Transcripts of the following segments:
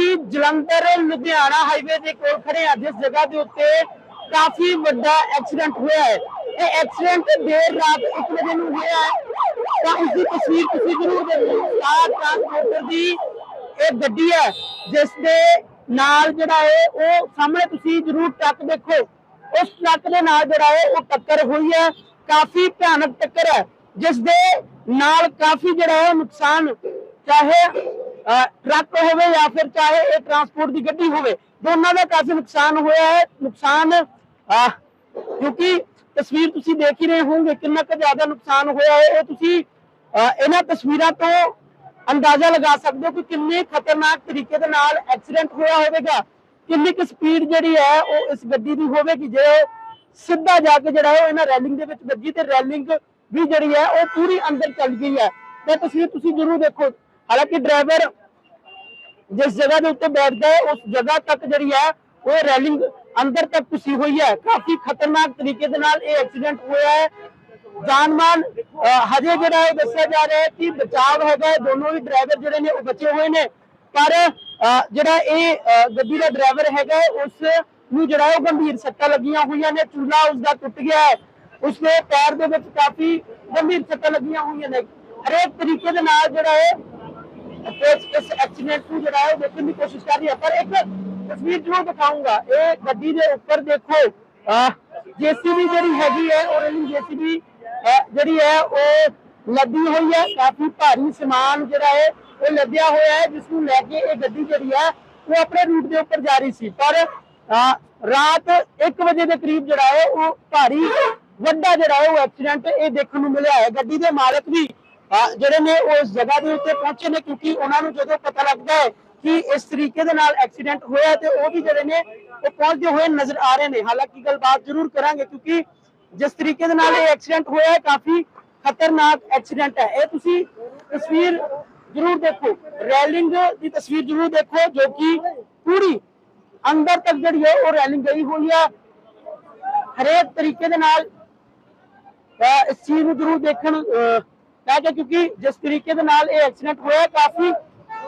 ਅਸੀਂ ਜਲੰਧਰ, ਲੁਧਿਆਣਾ ਹਾਈਵੇ ਦੇ ਕੋਲ ਖੜੇ ਹਾਂ ਜਿਸ ਜਗ੍ਹਾ ਦੇ ਉੱਤੇ ਕਾਫੀ ਵੱਡਾ ਐਕਸੀਡੈਂਟ ਹੋਇਆ ਹੈ। ਇਹ ਐਕਸੀਡੈਂਟ ਦੇਰ ਰਾਤ 1 ਵਜੇ ਨੂੰ ਹੋਇਆ ਹੈ। ਤਾਂ ਉਸ ਦੀ ਤਸਵੀਰ ਤੁਸੀਂ ਜ਼ਰੂਰ ਦੇਖੋ। ਸਟਾਰ ਟਰਾਂਸਪੋਰਟਰ ਦੀ ਇਹ ਗੱਡੀ ਹੈ, ਜਿਸ ਦੇ ਨਾਲ ਜਿਹੜਾ ਹੈ, ਉਹ ਸਾਹਮਣੇ ਤੁਸੀਂ ਜ਼ਰੂਰ ਟਰੱਕ ਦੇਖੋ। ਉਸ ਟਰੱਕ ਦੇ ਨਾਲ ਜਿਹੜਾ ਹੈ, ਉਹ ਟੱਕਰ ਹੋਈ ਹੈ। ਕਾਫੀ ਭਿਆਨਕ ਟੱਕਰ ਹੈ, ਜਿਸ ਦੇ ਨਾਲ ਕਾਫੀ ਜਿਹੜਾ ਹੈ ਨੁਕਸਾਨ, ਚਾਹੇ ਟਰੱਕ ਹੋਵੇ ਜਾਂ ਫਿਰ ਚਾਹੇ ਇਹ ਟਰਾਂਸਪੋਰਟ ਦੀ ਗੱਡੀ ਹੋਵੇ, ਦੋਨਾਂ ਦਾ ਕਾਫੀ ਨੁਕਸਾਨ ਹੋਇਆ ਹੈ। ਨੁਕਸਾਨ ਕਿਉਂਕਿ ਤਸਵੀਰ ਤੁਸੀਂ ਦੇਖ ਹੀ ਰਹੇ ਹੋਵੋਗੇ ਕਿੰਨਾ ਕੁ ਜ਼ਿਆਦਾ ਨੁਕਸਾਨ ਹੋਇਆ ਹੈ। ਇਹ ਤੁਸੀਂ ਇਹਨਾਂ ਤਸਵੀਰਾਂ ਤੋਂ ਅੰਦਾਜ਼ਾ ਲਗਾ ਸਕਦੇ ਹੋ ਕਿ ਕਿੰਨੇ ਖਤਰਨਾਕ ਤਰੀਕੇ ਦੇ ਨਾਲ ਐਕਸੀਡੈਂਟ ਹੋਇਆ ਹੋਵੇਗਾ। ਕਿੰਨੀ ਕੁ ਸਪੀਡ ਜਿਹੜੀ ਹੈ ਉਹ ਇਸ ਗੱਡੀ ਦੀ ਹੋਵੇਗੀ। ਜੇ ਸਿੱਧਾ ਜਾ ਕੇ ਜਿਹੜਾ ਹੈ ਉਹ ਇਹਨਾਂ ਰੈਲਿੰਗ ਦੇ ਵਿੱਚ ਵੱਜੀ ਤੇ ਰੈਲਿੰਗ ਵੀ ਜਿਹੜੀ ਹੈ ਉਹ ਪੂਰੀ ਅੰਦਰ ਚੱਲ ਗਈ ਹੈ। ਤੇ ਤਸਵੀਰ ਤੁਸੀਂ ਜ਼ਰੂਰ ਦੇਖੋ। ਹਾਲਾਂਕਿ ਡਰਾਈਵਰ ਜਿਸ ਜਗ੍ਹਾ ਦੇ ਉੱਤੇ ਬੈਠਦਾ ਹੈ, ਉਸ ਜਗ੍ਹਾ ਤੱਕ ਜਿਹੜੀ ਹੈ, ਉਹ ਰੈਲਿੰਗ ਅੰਦਰ ਤੱਕ ਘੁਸੀ ਹੋਈ ਹੈ। ਕਾਫੀ ਖਤਰਨਾਕ ਤਰੀਕੇ ਦੇ ਨਾਲ ਇਹ ਐਕਸੀਡੈਂਟ ਹੋਇਆ ਹੈ। ਜਾਨਮਾਨ ਹਜੇ ਜਿਹੜਾ ਹੈ ਦੱਸਿਆ ਜਾ ਰਿਹਾ ਹੈ ਕਿ ਬਚਾਵ ਹੈਗਾ ਦੋਨੋਂ ਹੀ ਡਰਾਈਵਰ ਜਿਹੜੇ ਨੇ, ਉਹ ਬਚੇ ਹੋਏ ਨੇ। ਪਰ ਜਿਹੜਾ ਇਹ ਗੱਡੀ ਦਾ ਡਰਾਈਵਰ ਹੈਗਾ ਉਸ ਨੂੰ ਜਿਹੜਾ ਉਹ ਗੰਭੀਰ ਸੱਟਾਂ ਲੱਗੀਆਂ ਹੋਈਆਂ ਨੇ। ਚੂਲਾ ਉਸ ਦਾ ਟੁੱਟ ਗਿਆ ਹੈ। ਉਸਦੇ ਪੈਰ ਦੇ ਵਿੱਚ ਕਾਫੀ ਗੰਭੀਰ ਸੱਟਾਂ ਲੱਗੀਆਂ ਹੋਈਆਂ ਨੇ। ਹਰੇਕ ਤਰੀਕੇ ਦੇ ਨਾਲ ਜਿਹੜਾ ਹੈ ਇਸ ਇਸ ਐਕਸੀਡੈਂਟ ਨੂੰ ਜਿਹੜਾ ਹੈ ਦੇਖਣ ਦੀ ਕੋਸ਼ਿਸ਼ ਕਰ ਰਹੀ ਹੈ। ਪਰ ਇੱਕ ਤਸਵੀਰ ਜ਼ਰੂਰ ਦਿਖਾਊਂਗਾ। ਇਹ ਗੱਡੀ ਦੇ ਉੱਪਰ ਦੇਖੋ ਜੀਸੀਬੀ ਜਿਹੜੀ ਹੈਗੀ ਹੈ, ਉਹ ਰੇਲਿੰਗ ਜੀਸੀਬੀ ਜਿਹੜੀ ਹੈ, ਉਹ ਲੱਦੀ ਹੋਈ ਹੈ। ਕਾਫੀ ਭਾਰੀ ਸਮਾਨ ਜਿਹੜਾ ਹੈ, ਉਹ ਲੱਦਿਆ ਹੋਇਆ ਹੈ, ਜਿਸ ਨੂੰ ਲੈ ਕੇ ਇਹ ਗੱਡੀ ਜਿਹੜੀ ਹੈ, ਉਹ ਆਪਣੇ ਰੂਟ ਦੇ ਉੱਪਰ ਜਾ ਰਹੀ ਸੀ। ਪਰ ਰਾਤ 1 ਵਜੇ ਦੇ ਕਰੀਬ ਜਿਹੜਾ ਹੈ, ਉਹ ਭਾਰੀ ਵੱਡਾ ਜਿਹੜਾ ਹੈ, ਉਹ ਐਕਸੀਡੈਂਟ ਇਹ ਦੇਖਣ ਨੂੰ ਮਿਲਿਆ ਹੈ। ਗੱਡੀ ਦੇ ਮਾਲਕ ਵੀ ਜਿਹੜੇ ਨੇ ਉਹ ਇਸ ਜਗ੍ਹਾ ਦੇ ਉੱਤੇ ਪਹੁੰਚੇ ਨੇ, ਕਿਉਂਕਿ ਉਹਨਾਂ ਨੂੰ ਜਦੋਂ ਪਤਾ ਲੱਗਦਾ ਹੈ ਕਿ ਇਸ ਤਰੀਕੇ ਦੇ ਨਾਲ ਐਕਸੀਡੈਂਟ ਹੋਇਆ ਤੇ ਉਹ ਵੀ ਜਿਹੜੇ ਨੇ ਉਹ ਪਹੁੰਚਦੇ ਹੋਏ ਨਜ਼ਰ ਆ ਰਹੇ ਨੇ। ਹਾਲਾਂਕਿ ਗੱਲਬਾਤ ਜ਼ਰੂਰ ਕਰਾਂਗੇ, ਕਿਉਂਕਿ ਜਿਸ ਤਰੀਕੇ ਦੇ ਨਾਲ ਇਹ ਐਕਸੀਡੈਂਟ ਹੋਇਆ ਹੈ, ਕਾਫੀ ਖਤਰਨਾਕ ਐਕਸੀਡੈਂਟ ਹੈ। ਇਹ ਤੁਸੀਂ ਤਸਵੀਰ ਜ਼ਰੂਰ ਦੇਖੋ। ਰੈਲਿੰਗ ਦੀ ਤਸਵੀਰ ਜ਼ਰੂਰ ਦੇਖੋ, ਜੋ ਕਿ ਪੂਰੀ ਅੰਦਰ ਤੱਕ ਜਿਹੜੀ ਹੈ ਉਹ ਰੈਲਿੰਗ ਗਈ ਹੋਈ ਹੈ। ਹਰੇਕ ਤਰੀਕੇ ਦੇ ਨਾਲ ਇਸ ਚੀਜ਼ ਨੂੰ ਜ਼ਰੂਰ ਦੇਖਣ ਹੈ ਕਿ ਕਿਉਂਕਿ ਜਿਸ ਤਰੀਕੇ ਦੇ ਨਾਲ ਇਹ ਐਕਸੀਡੈਂਟ ਹੋਇਆ, ਕਾਫੀ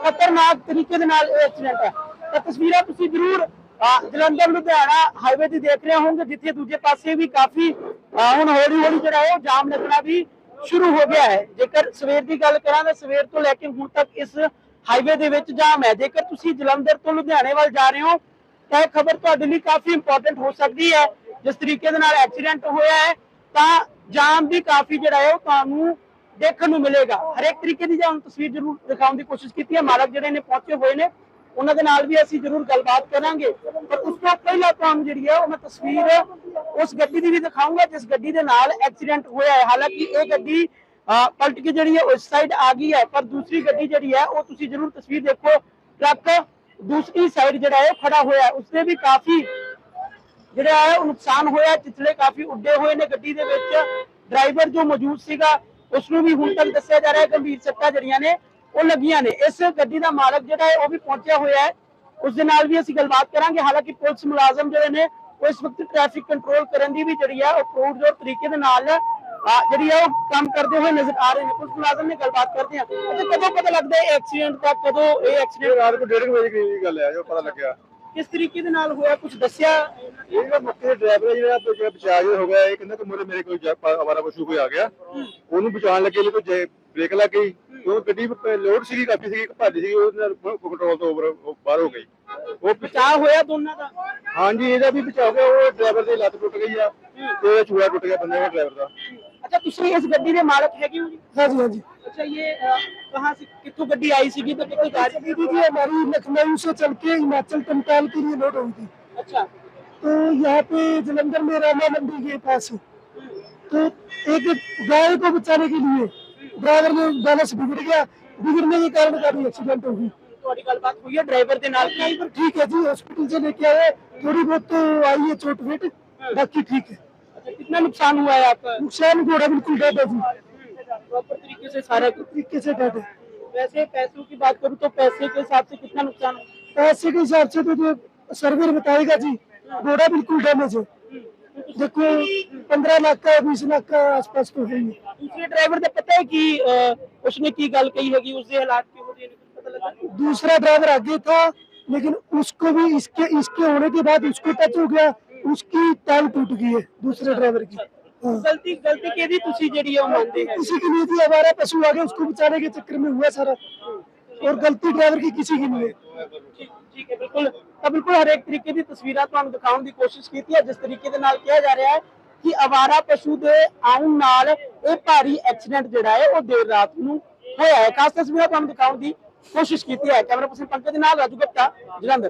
ਖਤਰਨਾਕ ਤਰੀਕੇ ਦੇ ਨਾਲ ਇਹ ਐਕਸੀਡੈਂਟ ਹੈ। ਤਾਂ ਤਸਵੀਰਾਂ ਤੁਸੀਂ ਜ਼ਰੂਰ ਜਲੰਧਰ, ਲੁਧਿਆਣਾ ਹਾਈਵੇ ਤੇ ਦੇਖ ਰਹੇ ਹੋਵੋਗੇ, ਜਿੱਥੇ ਦੂਜੇ ਪਾਸੇ ਵੀ ਕਾਫੀ ਹੁਣ ਹੌਲੀ ਹੌਲੀ ਜਿਹੜਾ ਹੈ ਉਹ ਜਾਮ ਲੱਗਣਾ ਵੀ ਸ਼ੁਰੂ ਹੋ ਗਿਆ ਹੈ। ਜੇਕਰ ਸਵੇਰ ਦੀ ਗੱਲ ਕਰਾਂ ਤਾਂ ਸਵੇਰ ਤੋਂ ਲੈ ਕੇ ਹੁਣ ਤੱਕ ਇਸ ਹਾਈਵੇ ਦੇ ਵਿੱਚ ਜਾਮ ਹੈ। ਜੇਕਰ ਤੁਸੀਂ ਜਲੰਧਰ ਤੋਂ ਲੁਧਿਆਣੇ ਵੱਲ ਜਾ ਰਹੇ ਹੋ, ਤਾਂ ਇਹ ਖਬਰ ਤੁਹਾਡੇ ਲਈ ਕਾਫੀ ਇੰਪੋਰਟੈਂਟ ਹੋ ਸਕਦੀ ਹੈ। ਜਿਸ ਤਰੀਕੇ ਦੇ ਨਾਲ ਐਕਸੀਡੈਂਟ ਹੋਇਆ ਹੈ, ਤਾਂ ਜਾਮ ਵੀ ਕਾਫੀ ਜਿਹੜਾ ਹੈ ਉਹ ਤੁਹਾਨੂੰ ਦੇਖਣ ਨੂੰ ਮਿਲੇਗਾ। ਹਰੇਕ ਤਰੀਕੇ ਦੀ ਜਾਮ ਤਸਵੀਰ ਜ਼ਰੂਰ ਦਿਖਾਉਣ ਦੀ ਕੋਸ਼ਿਸ਼ ਕੀਤੀ ਹੈ। ਮਾਲਕ ਜਿਹੜੇ ਨੇ ਪਹੁੰਚੇ ਹੋਏ ਨੇ, ਉਹਨਾਂ ਦੇ ਨਾਲ ਵੀ ਅਸੀਂ ਜ਼ਰੂਰ ਗੱਲਬਾਤ ਕਰਾਂਗੇ। ਪਰ ਉਸ ਤੋਂ ਪਹਿਲਾਂ ਤੁਹਾਨੂੰ ਜਿਹੜੀ ਹੈ, ਉਹ ਮੈਂ ਤਸਵੀਰ ਉਸ ਗੱਡੀ ਦੀ ਵੀ ਦਿਖਾਊਂਗਾ, ਜਿਸ ਗੱਡੀ ਦੇ ਨਾਲ ਐਕਸੀਡੈਂਟ ਹੋਇਆ ਹੈ। ਹਾਲਾਂਕਿ ਇਹ ਗੱਡੀ ਪਲਟ ਕੇ ਜਿਹੜੀ ਹੈ ਉਸ ਸਾਈਡ ਆ ਗਈ ਹੈ। ਪਰ ਦੂਸਰੀ ਗੱਡੀ ਜਿਹੜੀ ਹੈ, ਉਹ ਤੁਸੀਂ ਜ਼ਰੂਰ ਤਸਵੀਰ ਦੇਖੋ। ਟਰੱਕ ਦੂਸਰੀ ਸਾਈਡ ਜਿਹੜਾ ਹੈ ਖੜਾ ਹੋਇਆ ਹੈ। ਉਸਦੇ ਵੀ ਕਾਫੀ ਜਿਹੜਾ ਹੈ, ਉਹ ਨੁਕਸਾਨ ਹੋਇਆ ਚਿਥੜੇ ਕਾਫੀ ਉੱਡੇ ਹੋਏ ਨੇ ਗੱਡੀ ਦੇ ਵਿੱਚ। ਡਰਾਈਵਰ ਜੋ ਮੌਜੂਦ ਸੀਗਾ ਉਸ ਨੂੰ ਵੀ ਹੁਣ ਤੱਕ ਦੱਸਿਆ ਜਾ ਰਿਹਾ ਹੈ, ਗੰਭੀਰ ਸੱਟਾਂ ਜਿਹੜੀਆਂ ਨੇ, ਉਹ ਲੱਗੀਆਂ ਨੇ। ਇਸ ਗੱਡੀ ਦਾ ਮਾਲਕ ਜਿਹੜਾ ਹੈ, ਉਹ ਵੀ ਪਹੁੰਚਿਆ ਹੋਇਆ ਹੈ। ਉਸ ਦੇ ਨਾਲ ਵੀ ਅਸੀਂ ਗੱਲਬਾਤ ਕਰਾਂਗੇ। ਹਾਲਾਂਕਿ ਪੁਲਿਸ ਮੁਲਾਜ਼ਮ ਜਿਹੜੇ ਨੇ, ਉਹ ਇਸ ਵਕਤ ਟ੍ਰੈਫਿਕ ਕੰਟਰੋਲ ਕਰਨ ਦੀ ਵੀ ਜਿਹੜੀ ਹੈ ਉਹ ਪੂਰਜੋਰ ਤਰੀਕੇ ਦੇ ਨਾਲ ਜਿਹੜੀ ਹੈ ਉਹ ਕੰਮ ਕਰਦੇ ਹੋਏ ਨਜ਼ਰ ਆ ਰਹੇ ਨੇ। ਪੁਲਿਸ ਮੁਲਾਜ਼ਮ ਨੇ ਗੱਲਬਾਤ ਕਰਦੇ ਆ ਅੱਛਾ, ਕਦੋਂ ਪਤਾ ਲੱਗਦਾ ਹੈ ਐਕਸੀਡੈਂਟ ਦਾ? ਕਦੋਂ ਇਹ ਐਕਸੀਡੈਂਟ ਰਾਤ ਨੂੰ ਡੇਢ ਵਜੇ ਦੀ ਗੱਲ ਹੈ, ਜੋ ਪਤਾ ਲੱਗਿਆ। ਕਿਸ ਤਰੀਕੇ ਦੇ ਨਾਲ ਹੋਇਆ? ਕੁਝ ਦੱਸਿਆ? ਇਹ ਜਿਹੜਾ ਮੱਕੇ ਦਾ ਡਰਾਈਵਰ ਹੈ ਜਿਹੜਾ ਜਿਹੜਾ ਬਚਾਜ ਹੋ ਗਿਆ ਇਹ ਕਹਿੰਦਾ ਕਿ ਮੋਰੇ ਮੇਰੇ ਕੋਲ ਆਵਾਰਾ ਪਸ਼ੂ ਕੋਈ ਆ ਗਿਆ। ਉਹਨੂੰ ਬਚਾਉਣ ਲੱਗੇ ਕੋਈ ਬ੍ਰੇਕ ਲੱਗ ਗਈ ਉਹ ਗੱਡੀ ਲੋਡ ਸੀਗੀ ਕਾਫੀ ਸੀਗੀ ਭੱਜ ਸੀ ਉਹ ਕੰਟਰੋਲ ਤੋਂ ਓਵਰ ਬਾਹਰ ਹੋ ਗਈ। ਉਹ ਬਚਾਅ ਹੋਇਆ ਦੋਨਾਂ ਦਾ? ਹਾਂਜੀ ਇਹਦਾ ਵੀ ਬਚਾਅ ਗਿਆ ਉਹ ਡਰਾਈਵਰ ਦੀ ਲੱਤ ਟੁੱਟ ਗਈ ਆ ਤੇ ਚੂੜਾ ਟੁੱਟ ਗਿਆ ਬੰਦੇ ਦਾ ਡਰਾਈਵਰ ਦਾ। ਅੱਛਾ ਤੁਸੀਂ ਇਸ ਗੱਡੀ ਦੇ ਮਾਲਕ ਹੈਗੇ ਹੋ ਜੀ? ਹਾਂਜੀ ਹਾਂਜੀ। अच्छा ये अ, कहाँ से कितों गड्डी आई सी तो कितनी गाड़ी दीदी जी हमारी लखनऊ से चल के हिमाचल टमटाल के लिए लोड हुई थी अच्छा तो यहाँ पे जलंधर में रामा मंडी के पास तो एक गाय को बचाने के लिए ड्राइवर ने बैलेंस बिगड़ गया बिगड़ने के कारण गाड़ी एक्सीडेंट हो गई ਤੁਹਾਡੀ ਗੱਲਬਾਤ ਹੋਈ ਹੈ ਡਰਾਈਵਰ ਦੇ ਨਾਲ ਕੀ ड्राइवर ठीक है जी हॉस्पिटल से लेके आए थोड़ी बहुत तो आई है चोट वेट बाकी ठीक है अच्छा कितना नुकसान हुआ है आपका नुकसान घोड़ा बिल्कुल डेड है जी प्रॉपर तरीके से सारा तरीके से डेट है वैसे पैसों की बात करूँ तो पैसे के हिसाब से कितना नुकसान हो पैसे के हिसाब से तो, सर्वे बताएगा जी हाँ। घोड़ा बिल्कुल डैमेज है। हम्म। देखो पंद्रह लाख का बीस लाख का आस पास को तो है। दूसरे ड्राइवर ने पता है कि उसने की गल कही है कि उसके हालात के होने दूसरा ड्राइवर आगे था लेकिन उसको भी इसके इसके होने के बाद उसको टच हो गया उसकी टाल टूट गई है दूसरे अच्छा, ड्राइवर की। अच्छा। हाँ। गलती गलती केदी ਤੁਸੀਂ ਜਿਹੜੀ ਉਹ ਮੰਨਦੇ ਹੈ किसी की नहीं थी हमारा पशु आ गया उसको बचाने के चक्कर में हुआ सारा और गलती ड्राइवर की किसी की नहीं है ਠੀਕ ਠੀਕ ਹੈ ਬਿਲਕੁਲ ਤਾਂ ਬਿਲਕੁਲ ਹਰੇਕ ਤਰੀਕੇ ਦੀ ਤਸਵੀਰਾਂ ਤੁਹਾਨੂੰ ਦਿਖਾਉਣ ਦੀ ਕੋਸ਼ਿਸ਼ ਕੀਤੀ ਹੈ ਜਿਸ ਤਰੀਕੇ ਦੇ ਨਾਲ ਕਿਹਾ ਜਾ ਰਿਹਾ ਹੈ ਕਿ ਅਵਾਰਾ ਪਸ਼ੂ ਦੇ ਆਉਣ ਨਾਲ ਇਹ ਭਾਰੀ ਐਕਸੀਡੈਂਟ ਜਿਹੜਾ ਹੈ ਉਹ ਦੇਰ ਰਾਤ ਨੂੰ ਹੋਇਆ ਹੈ ਖਾਸ ਤਸਵੀਰਾਂ ਤੁਹਾਨੂੰ ਦਿਖਾਉਣ ਦੀ ਕੋਸ਼ਿਸ਼ ਕੀਤੀ ਹੈ ਕੈਮਰਾ ਪਰਸਨ ਪੰਕਜ ਦੇ ਨਾਲ ਰਾਜੂ ਗੁਪਤਾ ਜਲੰਧਰ